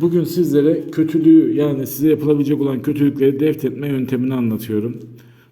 Bugün sizlere kötülüğü yani size yapılabilecek olan kötülükleri deft yöntemini anlatıyorum.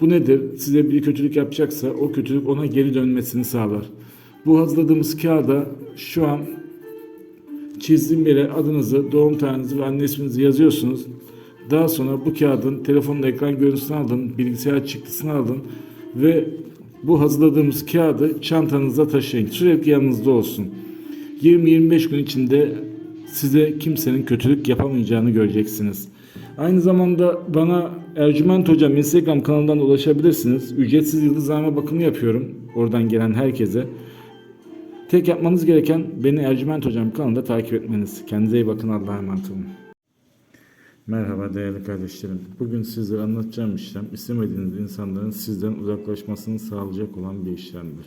Bu nedir? Size bir kötülük yapacaksa o kötülük ona geri dönmesini sağlar. Bu hazırladığımız kağıda şu an çizdiğim yere adınızı, doğum tarihinizi ve anne isminizi yazıyorsunuz. Daha sonra bu kağıdın telefonun ekran görüntüsünü alın, bilgisayar çıktısını alın ve bu hazırladığımız kağıdı çantanızda taşıyın. Sürekli yanınızda olsun. 20-25 gün içinde size kimsenin kötülük yapamayacağını göreceksiniz. Aynı zamanda bana Ercüment Hocam Instagram kanalından ulaşabilirsiniz. Ücretsiz yıldızlarma bakımı yapıyorum. Oradan gelen herkese. Tek yapmanız gereken beni Ercüment Hocam kanalında takip etmeniz. Kendinize iyi bakın. Allah'a emanet olun. Merhaba değerli kardeşlerim. Bugün sizlere anlatacağım işlem istemediğiniz insanların sizden uzaklaşmasını sağlayacak olan bir işlemdir.